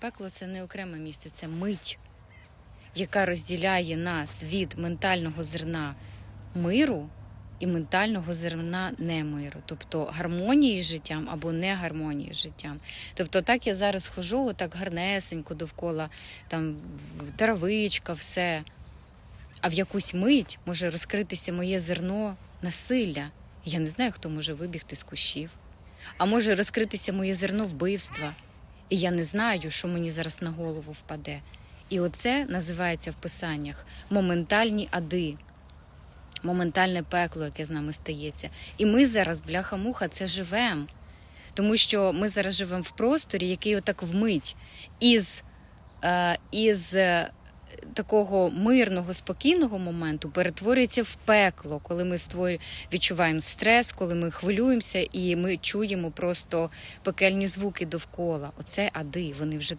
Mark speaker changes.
Speaker 1: Пекло це не окреме місце, це мить, яка розділяє нас від ментального зерна миру і ментального зерна немиру, тобто гармонії з життям або не гармонії з життям. Тобто, так я зараз хожу, так гарнесенько довкола, там травичка, все. А в якусь мить може розкритися моє зерно насилля. Я не знаю, хто може вибігти з кущів. А може розкритися моє зерно вбивства. І я не знаю, що мені зараз на голову впаде. І оце називається в писаннях моментальні ади, моментальне пекло, яке з нами стається. І ми зараз, бляха-муха, це живемо. Тому що ми зараз живемо в просторі, який отак вмить із, е, із е, такого мирного, спокійного моменту перетворюється в пекло, коли ми створю... відчуваємо стрес, коли ми хвилюємося і ми чуємо просто пекельні звуки довкола. Оце ади, вони вже